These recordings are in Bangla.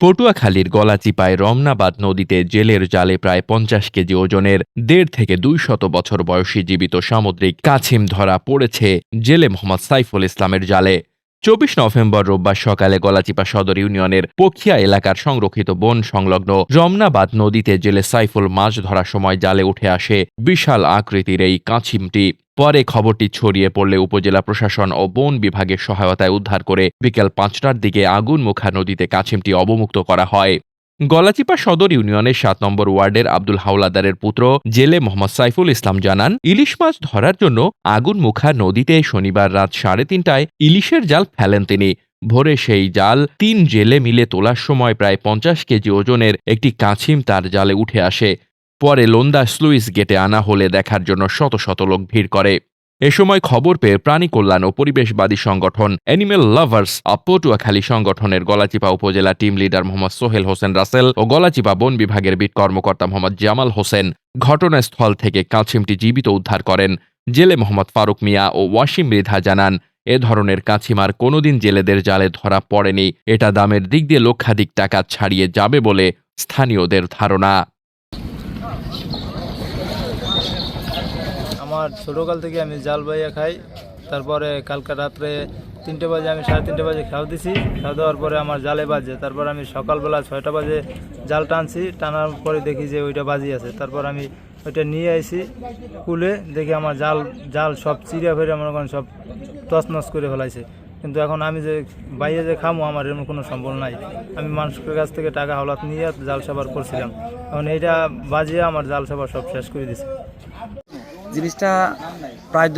পটুয়াখালীর গলাচিপায় রমনাবাদ নদীতে জেলের জালে প্রায় পঞ্চাশ কেজি ওজনের দেড় থেকে দুই শত বছর বয়সী জীবিত সামুদ্রিক কাছিম ধরা পড়েছে জেলে মোহাম্মদ সাইফুল ইসলামের জালে। চব্বিশ নভেম্বর রোববার সকালে গলাচিপা সদর ইউনিয়নের পক্ষিয়া এলাকার সংরক্ষিত বন সংলগ্ন রমনাবাদ নদীতে জেলে সাইফুল মাছ ধরার সময় জালে উঠে আসে বিশাল আকৃতির এই কাঁচিমটি। পরে খবরটি ছড়িয়ে পড়লে উপজেলা প্রশাসন ও বন বিভাগের সহায়তায় উদ্ধার করে বিকেল পাঁচটার দিকে আগুন মুখা নদীতে কাছিমটি অবমুক্ত করা হয়। গলাচিপা সদর ইউনিয়নের সাত নম্বর ওয়ার্ডের আব্দুল হাওলাদারের পুত্র জেলে মোহাম্মদ সাইফুল ইসলাম জানান, ইলিশ মাছ ধরার জন্য আগুনমুখা নদীতে শনিবার রাত সাড়ে তিনটায় ইলিশের জাল ফেলেন তিনি। ভোরে সেই জাল তিন জেলে মিলে তোলার সময় প্রায় পঞ্চাশ কেজি ওজনের একটি কাছিম তার জালে উঠে আসে। পরে লোন্দা স্লুইস গেটে আনা হলে দেখার জন্য শত শত লোক ভিড় করে। এ সময় খবর পেয়ে প্রাণী কল্যাণ ও পরিবেশবাদী সংগঠন অ্যানিমেল লাভার্স পটুয়াখালী সংগঠনের গলাচিপা উপজেলা টিম লিডার মোহাম্মদ সোহেল হোসেন রাসেল ও গলাচিপা বন বিভাগের বিট কর্মকর্তা মোহাম্মদ জামাল হোসেন ঘটনাস্থল থেকে কাছিমটি জীবিত উদ্ধার করেন। জেলে মোহাম্মদ ফারুক মিয়া ও ওয়াসিম মৃধা জানান, এ ধরনের কাছিমার কোনোদিন জেলেদের জালে ধরা পড়েনি। এটা দামের দিক দিয়ে লক্ষাধিক টাকা ছাড়িয়ে যাবে বলে স্থানীয়দের ধারণা। আমার ছোটোকাল থেকে আমি জাল বাইয়া খাই। তারপরে কালকে রাত্রে তিনটে বাজে আমি সাড়ে তিনটে বাজে খাওয়া দিছি। খাওয়া দেওয়ার পরে আমার জালে বাজে। তারপর আমি সকালবেলা ছয়টা বাজে জাল টানছি। টানার পরে দেখি যে ওইটা বাজি আছে। তারপর আমি ওইটা নিয়ে আইছি কুলে। দেখি আমার জাল জাল সব চিড়িয়া ফেরে আমার ওখানে সব তছনছ করে ফেলাইছে। কিন্তু এখন আমি যে বাইরে যে খামো, আমার এরকম কোনো সম্বল নাই। আমি মানুষের কাছ থেকে টাকা হলাত নিয়ে জাল সাবার করছিলাম। এখন এইটা বাজিয়ে আমার জাল সাবার সব শেষ করে দিছে। জিনিসটা প্রায়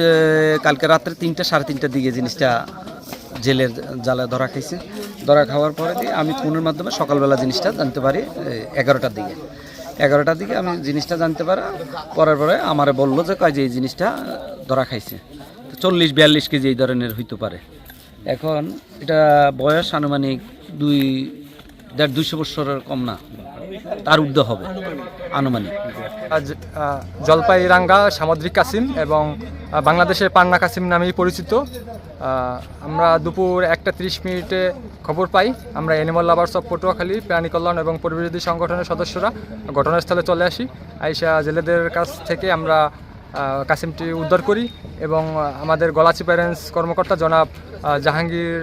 কালকে রাত্রে তিনটা, সাড়ে তিনটার দিকে জিনিসটা জেলের জালে ধরা খাইছে। ধরা খাওয়ার পরে দিয়ে আমি ফোনের মাধ্যমে সকালবেলা জিনিসটা জানতে পারি এগারোটার দিকে। এগারোটার দিকে আমি জিনিসটা জানতে পারা, পরের পরে আমারে বলল যে, কয় যে এই জিনিসটা ধরা খাইছে। চল্লিশ, বিয়াল্লিশ কেজি এই ধরনের হইতে পারে। এখন এটা বয়স আনুমানিক দুই, দেড় দুইশো বছরের কম না। তার ঊর্ধ্ব হবে, আনুমানিক। জলপাইরাঙ্গা সামুদ্রিক কাসিম এবং বাংলাদেশের পান্না কাসিম নামেই পরিচিত। আমরা দুপুর একটা তিরিশ মিনিটে খবর পাই। আমরা অ্যানিমাল লাভার্স অফ পটুয়াখালী, প্রাণী কল্যাণ এবং পরিবেশী সংগঠনের সদস্যরা ঘটনাস্থলে চলে আসি। আইসা জেলেদের কাছ থেকে আমরা কাসিমটি উদ্ধার করি এবং আমাদের গলাচি প্যারেন্টস কর্মকর্তা জনাব জাহাঙ্গীর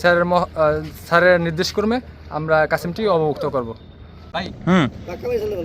স্যারের স্যারের নির্দেশক্রমে আমরা কাসিমটি অবমুক্ত করব। బాయ్ పక్క వయసులో